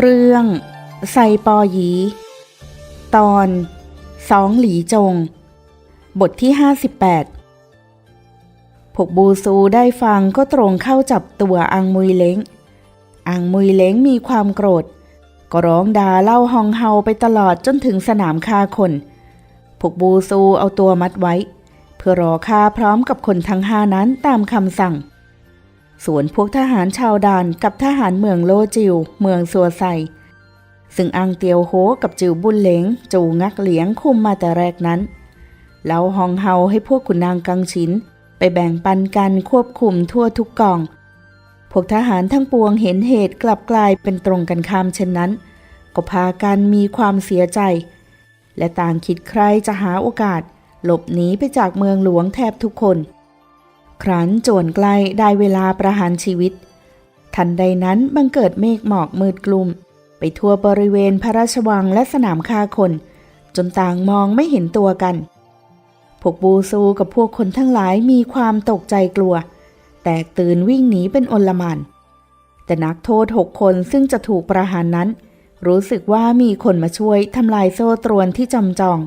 เรื่องไซปอยี ตอนสองหลีจง บทที่ 58 พวกบูซูได้ฟังก็ตรงเข้าจับตัวอังมุยเล้ง อังมุยเล้งมีความโกรธ ก็ร้องด่าเล่าฮองเฮาไปตลอดจนถึงสนามฆ่าคน พวกบูซูเอาตัวมัดไว้ เพื่อรอฆ่าพร้อมกับคนทั้งห้านั้นตามคำสั่ง ส่วนพวกทหารชาวดานกับทหารเมืองโลจิว เมืองซัวไซ ซึ่งอังเตียวโฮกับจิวบุญเหลง จูงักเหลียงคุมมาแต่แรกนั้น แล้วฮองเฮาให้พวกขุนนางกังชิน ไปแบ่งปันกันควบคุมทั่วทุกกอง พวกทหารทั้งปวงเห็นเหตุกลับกลายเป็นตรงกันข้ามเช่นนั้น ก็พากันมีความเสียใจ และต่างคิดใครจะหาโอกาส หลบหนีไปจากเมืองหลวงแทบทุกคน ครั้นโจรใกล้ได้เวลาประหารชีวิต ทันใดนั้นบังเกิดเมฆหมอกมืดกลุ่ม ไปทั่วบริเวณพระราชวังและสนามฆ่าคน จนต่างมองไม่เห็นตัวกัน พวกบูซูกับพวกคนทั้งหลายมีความตกใจกลัว แตกตื่นวิ่งหนีเป็นอลมานแต่นักโทษหกคนซึ่งจะถูกประหารนั้น รู้สึกว่ามีคนมาช่วยทำลายโซ่ตรวนที่จำจอง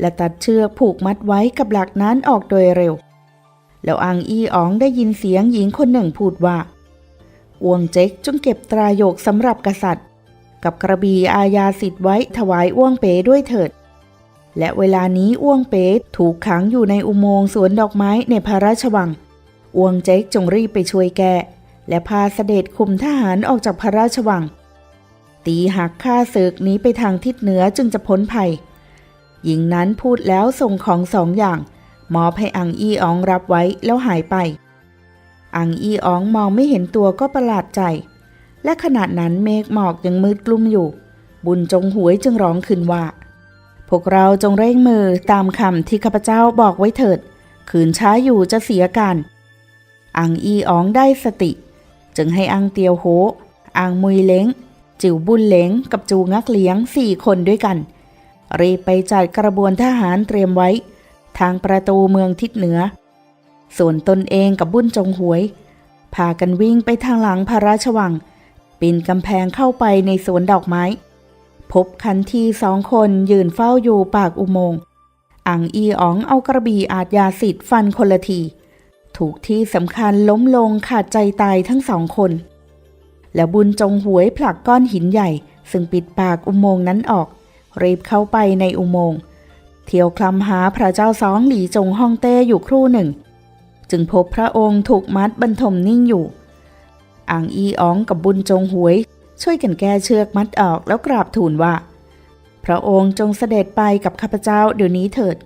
และตัดเชือกผูกมัดไว้กับหลักนั้นออกโดยเร็ว แล้วอังอี้อ๋องได้ยินเสียงหญิงคนหนึ่งพูดว่าอวงเจ๊กจงเก็บตราโยกสำหรับกษัตริย์ กับกระบี่อาญาสิทธิ์ไว้ถวายอ้วงเป๋ด้วยเถิด และเวลานี้อ้วงเป๋ถูกขังอยู่ในอุโมงค์สวนดอกไม้ในพระราชวังอ้วงเจ๊กจงรีบไปช่วยแกและพาเสด็จคุมทหารออกจากพระราชวัง ตีหักข้าศึกหนี้ไปทางทิศเหนือจึงจะพ้นภัย หญิงนั้นพูดแล้วส่งของสองอย่าง มอบให้อังอี้อองรับไว้แล้วหายไป อังอี้อองมองไม่เห็นตัวก็ประหลาดใจ และขณะนั้นเมฆหมอกยังมืดกลุ่มอยู่ บุญจงหวยจึงร้องขึ้นว่า พวกเราจงเร่งมือตามคำที่ข้าพเจ้าบอกไว้เถิด ขืนช้าอยู่จะเสียการอังอีอองได้สติ จึงให้อังเตียวโฮอังมุยเล้ง จิ๋วบุญเล้งกับจูงักเลี้ยงสี่คนด้วยกันรีบไปจัดกระบวนทหารเตรียมไว้ ทางประตูเมืองทิศเหนือ ส่วนตนเองกับบุญจงหวย พากันวิ่งไปทางหลังพระราชวัง ปีนกำแพงเข้าไปในสวนดอกไม้ พบคันทีสองคนยืนเฝ้าอยู่ปากอุโมงค์อังอีอ๋องเอากระบี่อาจยาสิทธิ์ฟันคนละทีถูกที่สำคัญล้มลงขาดใจตายทั้งสองคน แล้วบุญจงหวยผลักก้อนหินใหญ่ ซึ่งปิดปากอุโมงค์นั้นออกรีบเข้าไปในอุโมงค์ เที่ยวคลำหาพระเจ้าสองหลีจงฮ่องเต้อยู่ครู่หนึ่ง จึงพบพระองค์ถูกมัดบรรทมนิ่งอยู่อังอีอ๋องกับบุญจงหวย ช่วยกันแก้เชือกมัดออกแล้วกราบทูลว่า พระองค์จงเสด็จไปกับข้าพเจ้าเดี๋ยวนี้เถิด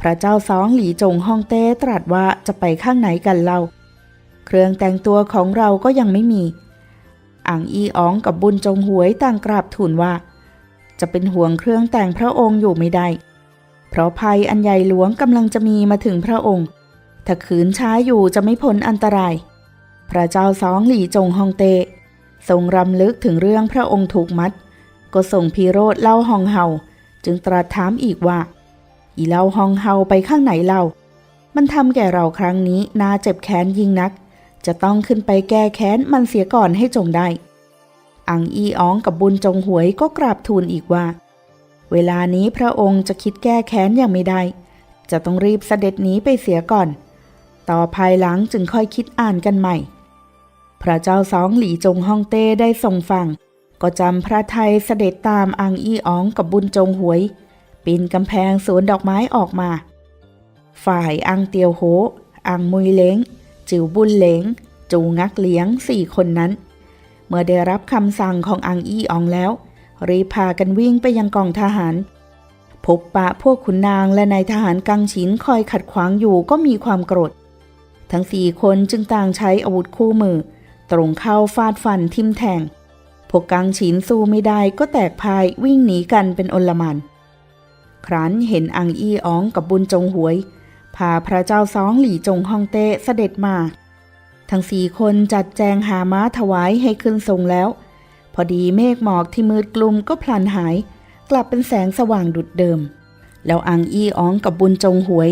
พระเจ้าสองหลีจงฮ่องเต้ตรัสว่าจะไปข้างไหนกันเล่าเครื่องแต่งตัวของเราก็ยังไม่มีอ่างอีอ๋องกับบุญจงหวยต่างกราบทูลว่า จะเป็นห่วงเครื่องแต่งพระองค์อยู่ไม่ได้ เพราะภัยอันใหญ่หลวงกำลังจะมีมาถึงพระองค์ ถ้าขืนช้าอยู่จะไม่พ้นอันตราย พระเจ้าสองหลี่จงฮองเต ทรงรำลึกถึงเรื่องพระองค์ถูกมัด ก็ส่งพีโรธเล่าฮองเฮาจึงตรัสถามอีกว่า อีเล่าฮองเฮาไปข้างไหนเล่า มันทำแก่เราครั้งนี้น่าเจ็บแค้นยิ่งนัก จะต้องขึ้นไปแก้แค้นมันเสียก่อนให้จงได้ อังอีอ๋องกับบุญจงหวยก็กราบทูลอีกว่า เวลานี้พระองค์จะคิดแก้แค้นอย่างไม่ได้ จะต้องรีบเสด็จหนีไปเสียก่อน ต่อภายหลังจึงค่อยคิดอ่านกันใหม่ พระเจ้าสองหลีจงฮ่องเต้ได้ทรงฟัง ก็จำพระไทยเสด็จตามอังอี้อ๋องกับบุญจงหวย ปีนกำแพงสวนดอกไม้ออกมา ฝ่ายอังเตียวโฮอังมุยเล้ง จิ๋วบุญเล้ง จูงักเลี้ยงสี่คนนั้น เมื่อได้รับคำสั่งของอังอี้อ๋องแล้ว รีพากันวิ่งไปยังกองทหาร พบปะพวกขุนนางและนายทหารกังฉินคอยขัดขวางอยู่ก็มีความโกรธ ทั้งสี่คนจึงต่างใช้อาวุธคู่มือ ตรงเข้าฟาดฟันทิ่มแทง พวกกังฉินสู้ไม่ได้ก็แตกพายวิ่งหนีกันเป็นอลมานครั้นเห็นอังอี้อ๋องกับบุญจงหวย พาพระเจ้าสองหลี่จงฮ่องเต้เสด็จมาทั้งสี่คนจัดแจงหาม้าถวายให้ขึ้นทรงแล้ว อดีเมฆหมอกที่มืดกลุ่มก็พลันหาย กลับเป็นแสงสว่างดุดเดิม แล้วอังอี้อ๋องกับบุญจงหวย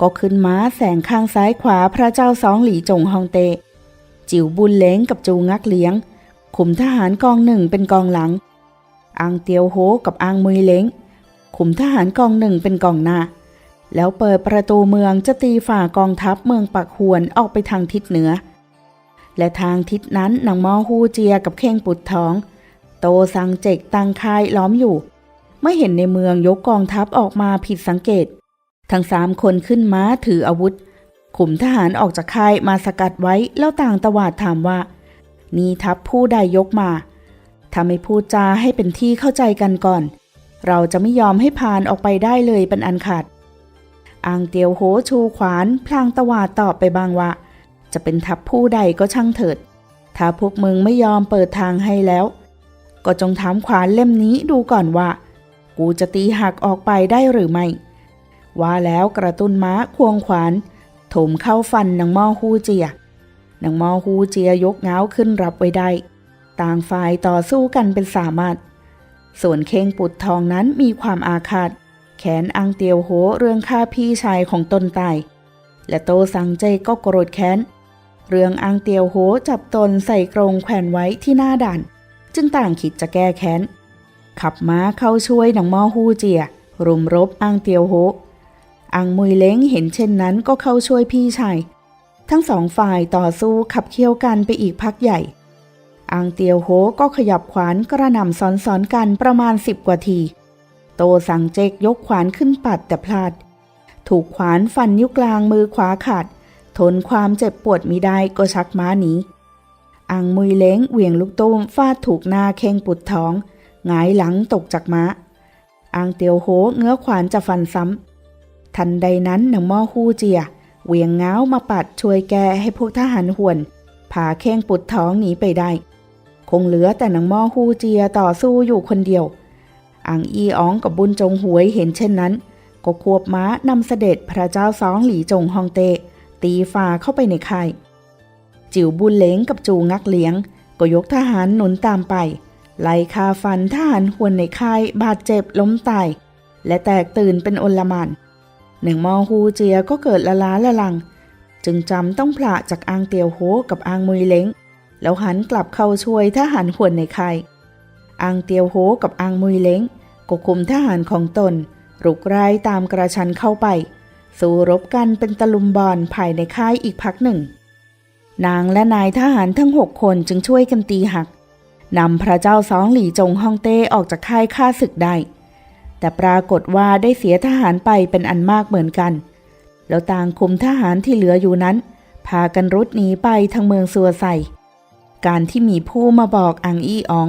ก็ขึ้นม้าแสงข้างซ้ายขวาพระเจ้าสองหลี่จงฮองเต จิ๋วบุญเล้งกับจูงักเลี้ยง ขุมทหารกองหนึ่งเป็นกองหลัง อังเตียวโฮกับอังมุยเล้ง ขุมทหารกองหนึ่งเป็นกองหน้า แล้วเปิดประตูเมืองจะตีฝ่ากองทัพเมืองปักหวนออกไปทางทิศเหนือ และทางทิศนั้นนางมอฮูเจียกับเข่งปุดท้อง โตสังเจกตังคายล้อมอยู่ ไม่เห็นในเมืองยกกองทัพออกมาผิดสังเกต ทั้งสามคนขึ้นม้าถืออาวุธ ขุมทหารออกจากค่ายมาสกัดไว้แล้วต่างตวาดถามว่า นี่ทัพผู้ใดยกมาถ้าไม่พูดจาให้เป็นที่เข้าใจกันก่อน เราจะไม่ยอมให้ผ่านออกไปได้เลยเป็นอันขาดอังเตียวโหชูขวาน พลางตวาดตอบไปบางว่า จะเป็นทัพผู้ใดก็ช่างเถิด ถ้าพวกมึงไม่ยอมเปิดทางให้แล้ว ก็จงถามขวานเล่มนี้ดูก่อนว่า กูจะตีหักออกไปได้หรือไม่ ว่าแล้วกระตุ้นม้าควงขวานถมเข้าฟันนางม่อฮูเจียนางม่อฮูเจียยกเงาขึ้นรับไว้ได้ ต่างฝ่ายต่อสู้กันเป็นสามารถ ส่วนเคงปุดทองนั้นมีความอาฆาต แขนอังเตียวโหเรื่องฆ่าพี่ชายของตนตาย และโตสังเจก็โกรธแค้น เรื่องอังเตียวโหจับตนใส่กรงแขวนไว้ที่หน้าด่าน จึงต่างคิดจะแก้แค้น ขับม้าเข้าช่วยหนางม่อฮูเจีย รุมรบอังเตียวโหอังมุยเล้งเห็นเช่นนั้นก็เข้าช่วยพี่ชาย ทั้งสองฝ่ายต่อสู้ขับเคี่ยวกันไปอีกพักใหญ่ อังเตียวโฮก็ขยับขวานกระหน่ำซ้อนๆกันประมาณสิบกว่าที โตสังเจกยกขวานขึ้นปัดแต่พลาด ถูกขวานฟันนิ้วกลางมือขวาขาด ทนความเจ็บปวดมิได้ก็ชักม้าหนีอังมุยเล้งเหวี่ยงลูกตุ้มฟาดถูกหน้าเข่งปุดท้องหงายหลังตกจากม้า อังเตียวโฮเงื้อขวานจะฟันซ้ำ ทันใดนั้นหนังหม้อฮู้เจียเหวียงเง้ามาปัดช่วยแกให้พวกทหารหวนพาแข้งปุดท้องหนีไปได้ คงเหลือแต่หนังหม้อฮู้เจียต่อสู้อยู่คนเดียว อังอีอ๋องกับบุญจงหวยเห็นเช่นนั้น ก็ควบม้านำเสด็จพระเจ้าสองหลีจงฮองเต ตีฝ่าเข้าไปในค่าย จิ๋วบุญเล้งกับจูงักเลี้ยง ก็ยกทหารหนุนตามไป ไล่คาฟันทหารหวนในค่ายบาดเจ็บล้มตาย และแตกตื่นเป็นอนลมานหนึ่งมอฮูเจียก็เกิดละล้าละลัง จึงจำต้องพละจากอังเตียวโฮกับอังมุยเล้ง แล้วหันกลับเข้าช่วยทหารหวนในค่ายอังเตียวโฮกับอังมุยเล้งก็คุมทหารของตนรุกรายตามกระชันเข้าไป สู้รบกันเป็นตะลุมบอลภายในค่ายอีกพักหนึ่ง นางและนายทหารทั้งหกคนจึงช่วยกันตีหักนำพระเจ้าสองหลี่จงฮ่องเต้ออกจากค่ายฆ่าศึกได้ แต่ปรากฏว่าได้เสียทหารไปเป็นอันมากเหมือนกัน แล้วต่างคุมทหารที่เหลืออยู่นั้น พากันรุดหนีไปทางเมืองซัวไซการที่มีผู้มาบอกอังอี้ออง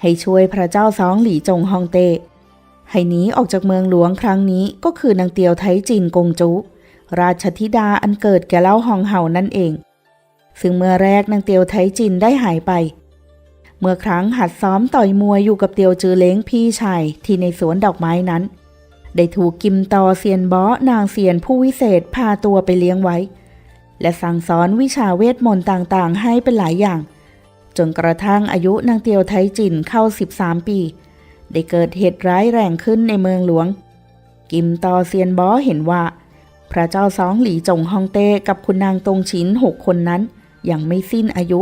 ให้ช่วยพระเจ้าสองหลี่จงฮองเต้ ให้หนีออกจากเมืองหลวงครั้งนี้ก็คือนางเตียวไทจินกงจุ ราชธิดาอันเกิดแก่เล่าฮองเห่านั่นเอง ซึ่งเมื่อแรกนางเตียวไทจินได้หายไป เมื่อครั้งหัดซ้อมต่อยมวยอยู่กับเตียวจือเล้งพี่ชายที่ในสวนดอกไม้นั้น ได้ถูกกิมตอเซียนบอนางเซียนผู้วิเศษพาตัวไปเลี้ยงไว้ และสั่งสอนวิชาเวทมนต์ต่างๆ ให้เป็นหลายอย่าง จนกระทั่งอายุนางเตียวไทจินเข้า 13 ปี ได้เกิดเหตุร้ายแรงขึ้นในเมืองหลวง กิมตอเซียนบอเห็นว่า พระเจ้าสองหลีจงฮองเต้กับคุณนางตงชินหกคนนั้น ยังไม่สิ้นอายุ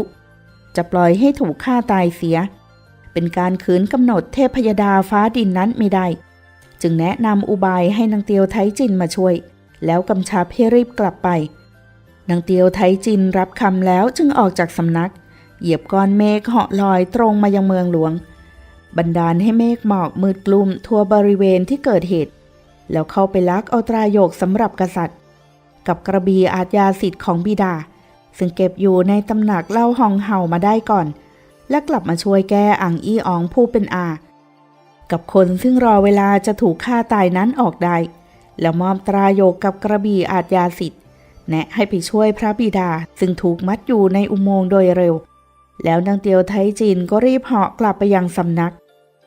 จะปล่อยให้ถูกฆ่าตายเสีย เป็นการขืนกำหนดเทพยดาฟ้าดินนั้นไม่ได้ จึงแนะนำอุบายให้นางเตียวไทจินมาช่วย แล้วกำชับให้รีบกลับไปนางเตียวไทจินรับคำแล้วจึงออกจากสำนัก เหยียบก้อนเมฆเหาะลอยตรงมายังเมืองหลวง บันดาลให้เมฆหมอกมืดกลุ่มทั่วบริเวณที่เกิดเหตุ แล้วเข้าไปลักเอาตราโยกสำหรับกษัตริย์ กับกระบีอาทยาสิทธิ์ของบิดา ซึ่งเก็บอยู่ในตำหนักเล่าหองเห่ามาได้ก่อน และกลับมาช่วยแก้อ่างอี้อองผู้เป็นอา กับคนซึ่งรอเวลาจะถูกฆ่าตายนั้นออกได้ แล้วมอบตราโยกกับกระบีอาจยาสิทธิ์แนะให้ไปช่วยพระบิดาซึ่งถูกมัดอยู่ในอุโมงค์โดยเร็ว แล้วนางเตียวไทจินก็รีบเหาะกลับไปยังสำนัก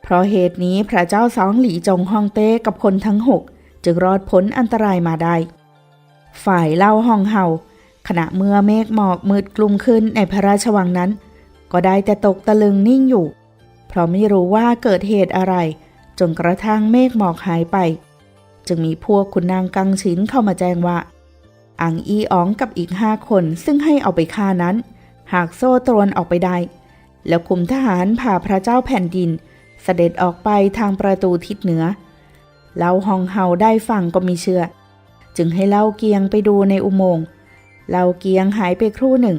เพราะเหตุนี้พระเจ้าสองหลีจงฮ่องเต้กับคนทั้งหกจึงรอดพ้นอันตรายมาได้ ฝ่ายเล่าห้องเห่า ขณะเมื่อเมฆหมอกมืดกลุ่มขึ้นในพระราชวังนั้น ก็ได้แต่ตกตะลึงนิ่งอยู่ เพราะไม่รู้ว่าเกิดเหตุอะไร จนกระทั่งเมฆหมอกหายไป จึงมีพวกคุณนางกังชินเข้ามาแจ้งว่า อังอีอ๋องกับอีกห้าคนซึ่งให้เอาไปฆ่านั้น หากโซ่ตรวนออกไปได้ แล้วคุมทหารพาพระเจ้าแผ่นดิน เสด็จออกไปทางประตูทิศเหนือเล่าฮองเฮาได้ฟังก็มีเชื่อ จึงให้เล่าเกียงไปดูในอุโมงค์เล่าเกียงหายไปครู่หนึ่ง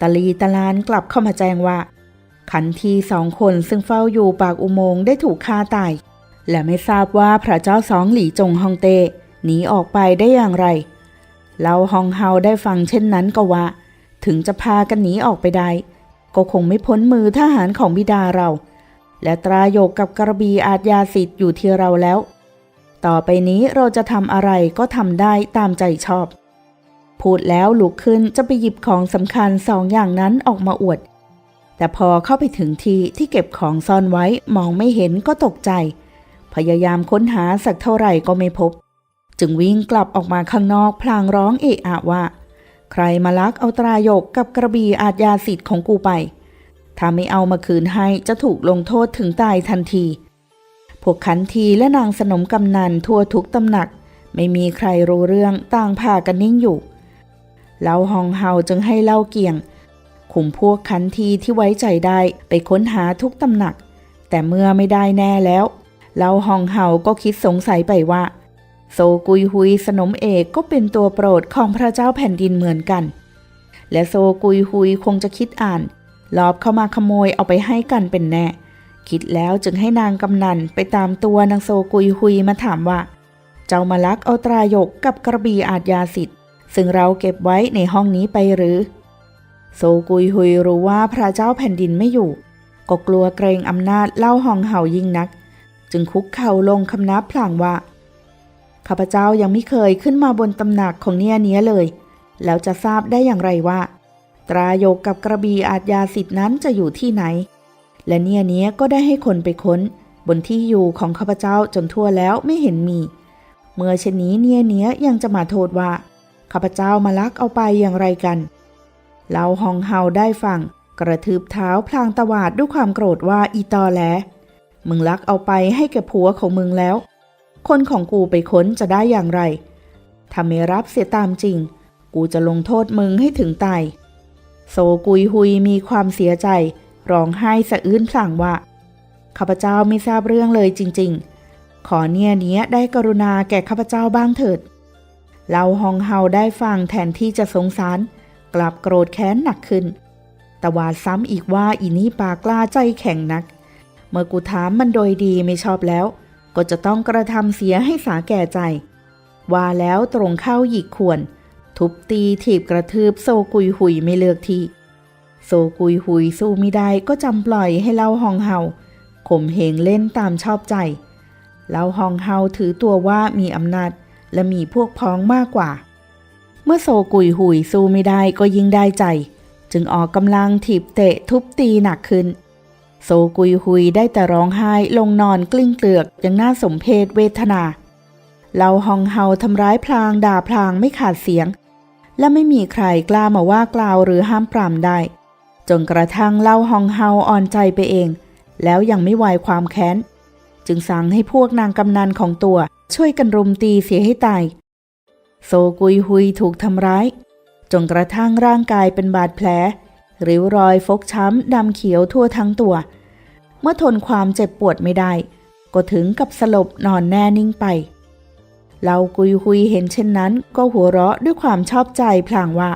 ตะลีตะลานกลับเข้ามาแจ้งว่า ขันทีสองคนซึ่งเฝ้าอยู่ปากอุโมงค์ได้ถูกฆ่าตาย และไม่ทราบว่าพระเจ้าสองหลี่จงฮองเตหนีออกไปได้อย่างไรเราฮองเฮาได้ฟังเช่นนั้นก็ว่า ถึงจะพากันหนีออกไปได้ ก็คงไม่พ้นมือทหารของบิดาเรา และตราโยกกับกระบีอาจยาสิทธิ์อยู่ที่เราแล้ว ต่อไปนี้เราจะทำอะไรก็ทำได้ตามใจชอบ พูดแล้วลุกขึ้นจะไปหยิบของสำคัญสองอย่างนั้นออกมาอวด แต่พอเข้าไปถึงที่ที่เก็บของซ่อนไว้มองไม่เห็นก็ตกใจ พยายามค้นหาสักเท่าไหร่ก็ไม่พบ จึงวิ่งกลับออกมาข้างนอกพลางร้องเอะอะว่า ใครมาลักเอาตรายกกับกระบี่อาจยาสิทธิ์ของกูไป ถ้าไม่เอามาคืนให้จะถูกลงโทษถึงตายทันที พวกขันทีและนางสนมกำนันทั่วทุกตำหนัก ไม่มีใครรู้เรื่องต่างพากันนิ่งอยู่เล่าฮองเฮาจึงให้เล่าเกี่ยงขุมพวกขันทีที่ไว้ใจได้ไปค้นหาทุกตำหนัก แต่เมื่อไม่ได้แน่แล้วเล่าฮองเฮาก็คิดสงสัยไปว่า โซกุยฮุยสนมเอกก็เป็นตัวโปรดของพระเจ้าแผ่นดินเหมือนกัน และโซกุยฮุยคงจะคิดอ่าน ลอบเข้ามาขโมยเอาไปให้กันเป็นแน่ คิดแล้วจึงให้นางกำนันไปตามตัวนางโซกุยฮุยมาถามว่า เจ้ามาลักเอาตรายกกับกระบี่อาจยาสิทธิ์ ซึ่งเราเก็บไว้ในห้องนี้ไปหรือ โซกุยฮุยรู้ว่าพระเจ้าแผ่นดินไม่อยู่ ก็กลัวเกรงอำนาจเล่าห้องเห่ายิ่งนัก จึงคุกเข่าลงคำนับพลางว่าข้าพเจ้ายังไม่เคยขึ้นมาบนตำหนักของเนี่ยเนี้ยเลย แล้วจะทราบได้อย่างไรว่า ตราโยกกับกระบีอาจยาสิทธินั้นจะอยู่ที่ไหน และเนี่ยเนี้ยก็ได้ให้คนไปค้น บนที่อยู่ของข้าพเจ้าจนทั่วแล้วไม่เห็นมี เมื่อเช่นนี้เนี่ยเนี้ยยังจะมาโทษว่าข้าพเจ้ามาลักเอาไปอย่างไรกันเล่าฮองเฮาได้ฟังกระทืบเท้าพลางตวาดด้วยความโกรธว่าอีตอแหลมึงลักเอาไปให้แก่ผัวของมึงแล้ว คนของกูไปค้นจะได้อย่างไรถ้าไม่รับเสียตามจริง กูจะลงโทษมึงให้ถึงตาย โซกุยฮุยมีความเสียใจ ร้องไห้สะอื้นพลางว่าข้าพเจ้าไม่ทราบเรื่องเลยจริง ๆ ขอเนี่ยเนี้ยได้กรุณาแก่ข้าพเจ้าบ้างเถิดเราฮองเฮาได้ฟังแทนที่จะสงสาร กลับโกรธแค้นหนักขึ้นแต่วาดซ้ำอีกว่าอีนี่ปากกล้าใจแข็งนัก เมื่อกูถามมันโดยดีไม่ชอบแล้ว ก็จะต้องกระทำเสียให้สาแก่ใจ ว่าแล้วตรงเข้าหยิกขวน ทุบตีถีบกระทืบโซกุยหุยไม่เลือกที่โซกุยหุยสู้ไม่ได้ก็จำปล่อยให้เล่าฮองเฮาข่มเหงเล่นตามชอบใจเล่าฮองเฮาถือตัวว่ามีอำนาจและมีพวกพ้องมากกว่า เมื่อโซกุยหุยสู้ไม่ได้ก็ยิ่งได้ใจ จึงออกกำลังถีบเตะทุบตีหนักขึ้น โซกุยหุยได้แต่ร้องไห้ลงนอนกลิ้งเกลือกอย่างน่าสมเพชเวทนาเราฮองเฮาทำร้ายพลางด่าพลางไม่ขาดเสียง และไม่มีใครกล้ามาว่ากล่าวหรือห้ามปรามได้ จนกระทั่งเล่าฮองเฮาอ่อนใจไปเอง แล้วยังไม่ไหวความแค้น จึงสั่งให้พวกนางกำนันของตัวช่วยกันรุมตีเสียให้ตาย โซกุยฮุยถูกทำร้าย จนกระทั่งร่างกายเป็นบาดแผล ริ้วรอยฟกช้ำดำเขียวทั่วทั้งตัว เมื่อทนความเจ็บปวดไม่ได้ ก็ถึงกับสลบนอนแน่นิ่งไป เรากุยคุยเห็นเช่นนั้นก็หัวเราะด้วยความชอบใจพลางว่า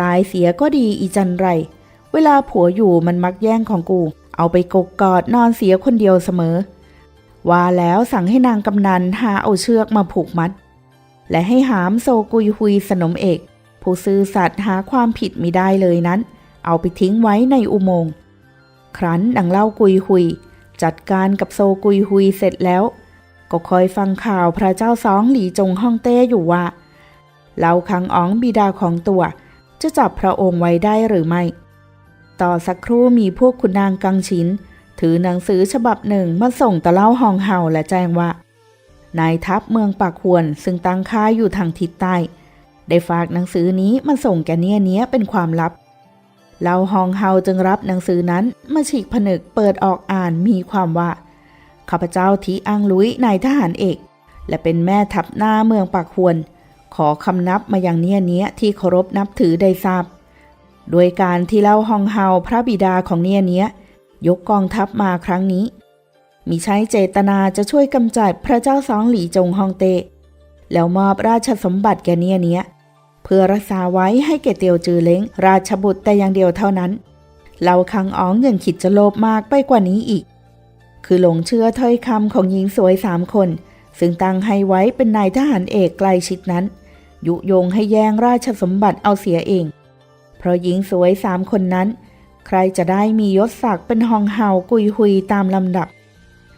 ตายเสียก็ดีอีจันไร เวลาผัวอยู่มันมักแย่งของกู เอาไปกกกอดนอนเสียคนเดียวเสมอ ว่าแล้วสั่งให้นางกำนันหาเอาเชือกมาผูกมัด และให้หามโซกุยฮุยสนมเอก ผู้ซื่อสัตย์หาความผิดไม่ได้เลยนั้น เอาไปทิ้งไว้ในอุโมงค์ครั้นดังเล่ากุยฮุย จัดการกับโซกุยฮุยเสร็จแล้ว ก็คอยฟังข่าวพระเจ้าสองหลี่จงฮ่องเต้อยู่ว่าเล่าคังอ๋องบิดาของตัว จะจับพระองค์ไว้ได้หรือไม่ ต่อสักครู่มีพวกคุณนางกังชินถือหนังสือฉบับหนึ่งมาส่งตะเล่าฮองเฮาและแจ้งว่านายทัพเมืองปากหวนซึ่งตั้งค่ายอยู่ทางทิศใต้ ได้ฝากหนังสือนี้มาส่งแกเนียเนี้ยเป็นความลับเราฮองเฮาจึงรับหนังสือนั้นมาฉีกผนึกเปิดออกอ่านมีความว่า ข้าพเจ้าทีอังลุยนายทหารเอก และเป็นแม่ทัพหน้าเมืองปากหวน ขอคำนับมาอย่างเนี้ยเนี้ยที่เคารพนับถือได้ทราบ โดยการที่เล่าฮองเฮาพระบิดาของเนี้ยเนี้ยยกกองทัพมาครั้งนี้ มีใช้เจตนาจะช่วยกำจัดพระเจ้าสองหลี่จงฮองเต แล้วมอบราชสมบัติแก่เนี้ยเนี้ยเพื่อรักษาไว้ให้แก่เตียวจือเล้งราชบุตรแต่อย่างเดียวเท่านั้นเราคังอ๋องยังคิดจะโลภมากไปกว่านี้อีก คือหลงเชื่อถ้อยคำของหญิงสวยสามคน ซึ่งตั้งให้ไว้เป็นนายทหารเอกใกลชิดนั้น ยุยงให้แย่งราชสมบัติเอาเสียเอง เพราะหญิงสวยสามคนนั้น ใครจะได้มียศศักดิ์เป็นฮองเฮากุยฮุยตามลำดับ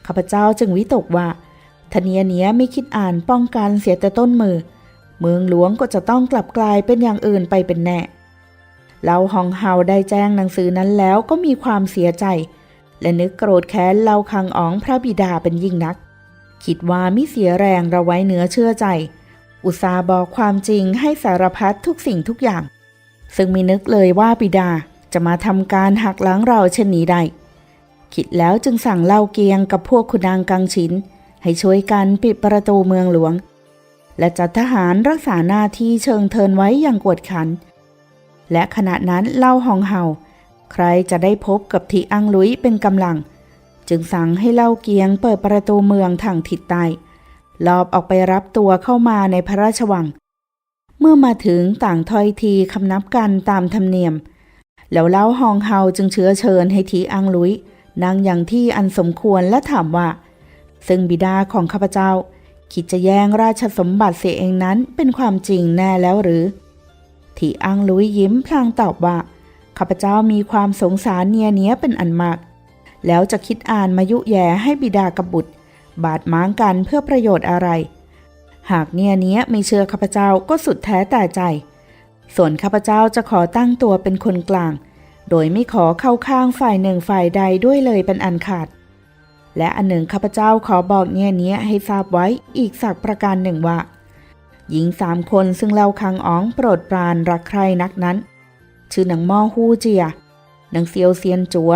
ข้าพเจ้าจึงวิตกว่าทเนียเนี้ยไม่คิดอ่านป้องกันเสียแต่ต้นมือ เมืองหลวงก็จะต้องกลับกลายเป็นอย่างอื่นไปเป็นแน่เราฮองเฮาได้แจ้งหนังสือนั้นแล้วก็มีความเสียใจ และนึกโกรธแค้นเล่าคังอ๋องพระบิดาเป็นยิ่งนัก คิดว่ามิเสียแรงเราไว้เนื้อเชื่อใจ อุตสาบอกความจริงให้สารพัดทุกสิ่งทุกอย่าง ซึ่งไม่นึกเลยว่าบิดาจะมาทำการหักล้างเราเช่นนี้ได้ คิดแล้วจึงสั่งเล่าเกียงกับพวกขุนนางกังชินให้ช่วยกันปิดประตูเมืองหลวง และจัดทหารรักษาหน้าที่เชิงเทินไว้อย่างกวดขัน และขณะนั้นเล่าหองเห่า ใครจะได้พบกับทีอังลุยเป็นกำลัง จึงสั่งให้เล่าเกียงเปิดประตูเมืองทางทิศใต้ลอบออกไปรับตัวเข้ามาในพระราชวัง เมื่อมาถึงต่างถ้อยทีคำนับกันตามธรรมเนียม แล้วเล่าฮองเฮาจึงเชื้อเชิญให้ทีอังลุยนั่งอย่างที่อันสมควรและถามว่า ซึ่งบิดาของข้าพเจ้า คิดจะแย่งราชสมบัติเสียเองนั้นเป็นความจริงแน่แล้วหรือทีอังลุยยิ้มพลางตอบว่า ข้าพเจ้ามีความสงสารเนียเนี้ยเป็นอันมาก แล้วจะคิดอ่านมายุแย่ให้บิดากับบุตร บาดหมางกันเพื่อประโยชน์อะไร หากเนียเนี้ยไม่เชื่อข้าพเจ้าก็สุดแท้แต่ใจ ส่วนข้าพเจ้าจะขอตั้งตัวเป็นคนกลาง โดยไม่ขอเข้าข้างฝ่ายหนึ่งฝ่ายใดด้วยเลยเป็นอันขาด และอันหนึ่งข้าพเจ้าขอบอกเนียเนี้ยให้ทราบไว้อีกสักประการหนึ่งว่าหญิงสามคนซึ่งเล่าคังอ๋องโปรดปรานรักใครนักนั้น ชื่อหนังม่อฮู้เจียหนังเซียวเซียนจัว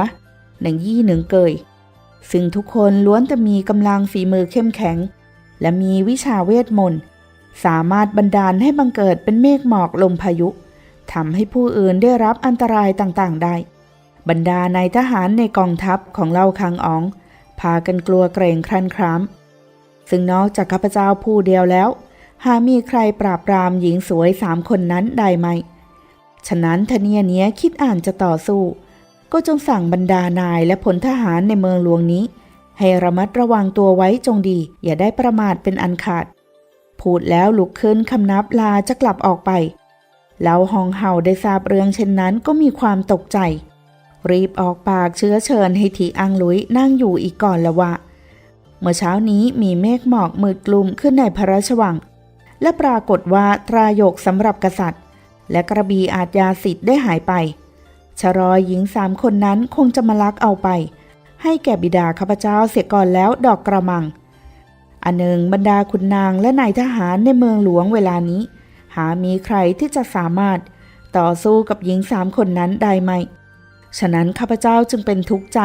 หนังยี่หนึ่งเกยซึ่งทุกคนล้วนแต่มีกำลังฝีมือเข้มแข็ง และมีวิชาเวทมนต์สามารถบันดาลให้บังเกิดเป็นเมฆหมอกลมพายุทำให้ผู้อื่นได้รับอันตรายต่างๆ ได้ บรรดานายทหารในกองทัพของเล่าคังอ๋อง พากันกลัวเกรงครันครามซึ่งนอกจากข้าพเจ้าผู้เดียวแล้ว หามีใครปราบปรามหญิงสวยสามคนนั้นได้ไหม ฉะนั้นทเนียเนี้ยคิดอ่านจะต่อสู้ ก็จงสั่งบรรดานายและพลทหารในเมืองหลวงนี้ ให้ระมัดระวังตัวไว้จงดี อย่าได้ประมาทเป็นอันขาด พูดแล้วลุกขึ้นคำนับลาจะกลับออกไป แล้วฮองเฮาได้ทราบเรื่องเช่นนั้นก็มีความตกใจ รีบออกปากเชื้อเชิญให้ทีอังลุยนั่งอยู่อีกก่อนละวะ เมื่อเช้านี้มีเมฆหมอกมืดกลุ่มขึ้นในพระราชวัง และปรากฏว่าตรายกสำหรับกษัตริย์ และกระบีอาจยาสิทธิ์ได้หายไป ชรอยหญิงสามคนนั้นคงจะมาลักเอาไป ให้แก่บิดาข้าพเจ้าเสียก่อนแล้วดอกกระมัง อันหนึ่งบรรดาขุนนางและนายทหารในเมืองหลวงเวลานี้ หามีใครที่จะสามารถต่อสู้กับหญิงสามคนนั้นได้ไหม ฉะนั้นข้าพเจ้าจึงเป็นทุกข์ใจ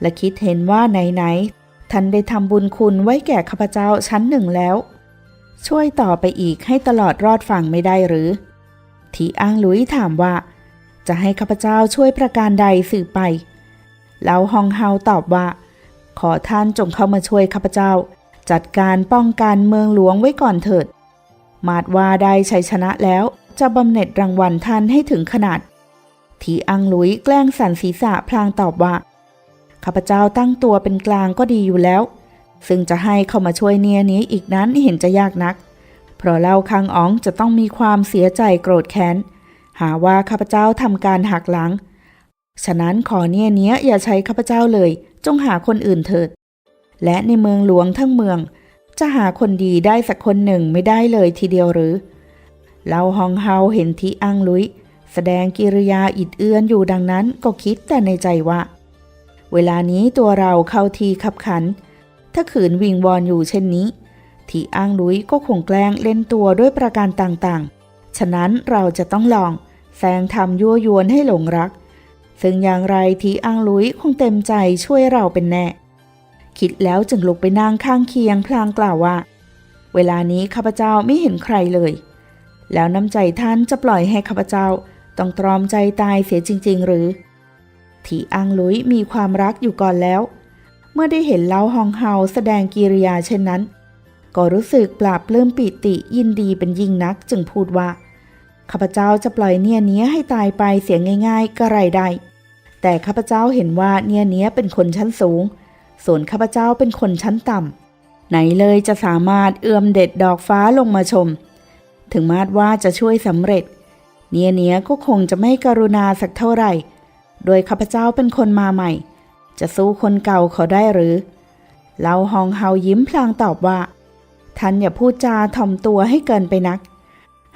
และคิดเห็นว่าไหนๆท่านได้ทำบุญคุณไว้แก่ข้าพเจ้าชั้นหนึ่งแล้ว ช่วยต่อไปอีกให้ตลอดรอดฝั่งไม่ได้หรือ ทีอ้างลุยถามว่า จะให้ข้าพเจ้าช่วยประการใดสืบไป แล้วฮองเฮาตอบว่า ขอท่านจงเข้ามาช่วยข้าพเจ้า จัดการป้องกันเมืองหลวงไว้ก่อนเถิด มาดว่าได้ชัยชนะแล้วจะบำเหน็จรางวัลท่านให้ถึงขนาด ทีอังลุยแกล้งสันศีรษะพลางตอบว่าข้าพเจ้าตั้งตัวเป็นกลางก็ดีอยู่แล้ว ซึ่งจะให้เข้ามาช่วยเนียนี้อีกนั้นเห็นจะยากนัก ราะเล่าคังอ๋องจะต้องมีความเสียใจโกรธแค้น หาว่าข้าพเจ้าทำการหักหลัง ฉะนั้นขอเนี่ยเนี้ยอย่าใช้ข้าพเจ้าเลย จงหาคนอื่นเถิด และในเมืองหลวงทั้งเมือง จะหาคนดีได้สักคนหนึ่งไม่ได้เลยทีเดียวหรือเล่าฮองเฮาเห็นทีอังลุย แสดงกิริยาอิดเอื้อนอยู่ดังนั้นก็คิดแต่ในใจว่า เวลานี้ตัวเราเข้าทีขับขัน ถ้าขืนวิงวอนอยู่เช่นนี้ ทีอ้างลุยก็คงแกล้งเล่นตัวด้วยประการต่างๆ ฉะนั้นเราจะต้องลองแซงทำยั่วยวนให้หลงรัก ซึ่งอย่างไรทีอ้างลุยคงเต็มใจช่วยเราเป็นแน่ คิดแล้วจึงลุกไปนั่งข้างเคียงพลางกล่าวว่า เวลานี้ข้าพเจ้าไม่เห็นใครเลย แล้วน้ำใจท่านจะปล่อยให้ข้าพเจ้าต้องตรอมใจตายเสียจริง ๆ หรือที่อังลุยมีความรักอยู่ก่อนแล้ว เมื่อได้เห็นเล้าฮองเฮาแสดงกิริยาเช่นนั้น ก็รู้สึกปราบปลื้มปิติยินดีเป็นยิ่งนักจึงพูดว่าข้าพเจ้าจะปล่อยเนี่ยเนี้ยให้ตายไปเสียง่าย ๆ ก็ไรได้ แต่ข้าพเจ้าเห็นว่าเนี่ยเนี้ยเป็นคนชั้นสูง ส่วนข้าพเจ้าเป็นคนชั้นต่ำไหนเลยจะสามารถเอื้อมเด็ดดอกฟ้าลงมาชม ถึงมาดว่าจะช่วยสำเร็จ เนี่ยเนี้ยก็คงจะไม่กรุณาสักเท่าไหร่ โดยข้าพเจ้าเป็นคนมาใหม่ จะสู้คนเก่าเขาได้หรือเล่าฮองเฮายิ้มพลางตอบว่า ท่านอย่าพูดจาถ่อมตัวให้เกินไปนัก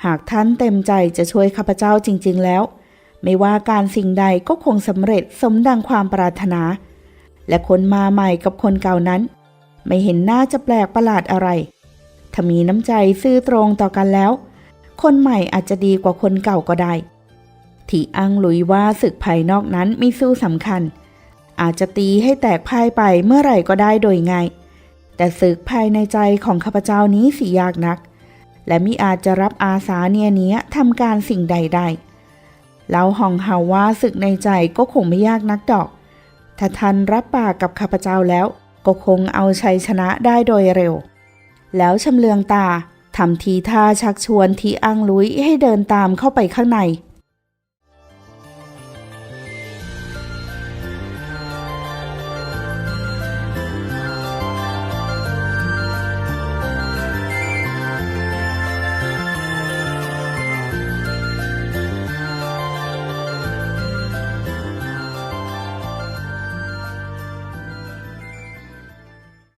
หากท่านเต็มใจจะช่วยข้าพเจ้าจริง ๆ แล้ว ไม่ว่าการสิ่งใดก็คงสำเร็จสมดังความปรารถนา และคนมาใหม่กับคนเก่านั้น ไม่เห็นหน้าจะแปลกประหลาดอะไร ถ้ามีน้ำใจซื่อตรงต่อกันแล้ว คนใหม่อาจจะดีกว่าคนเก่าก็ได้ ที่อังหลุยว่าศึกภายนอกนั้นมีสู้สำคัญ อาจจะตีให้แตกพ่ายไปเมื่อไหร่ก็ได้โดยง่าย แต่ศึกภายในใจของข้าพเจ้านี้สิยากนัก และมิอาจจะรับอาสาเนียเนี้ยทำการสิ่งใดได้เล่าหองเฮาว่าศึกในใจก็คงไม่ยากนักดอก ถ้าท่านรับปากกับข้าพเจ้าแล้ว ก็คงเอาชัยชนะได้โดยเร็ว แล้วชำเลืองตาทำทีท่าชักชวนทีอังลุยให้เดินตามเข้าไปข้างใน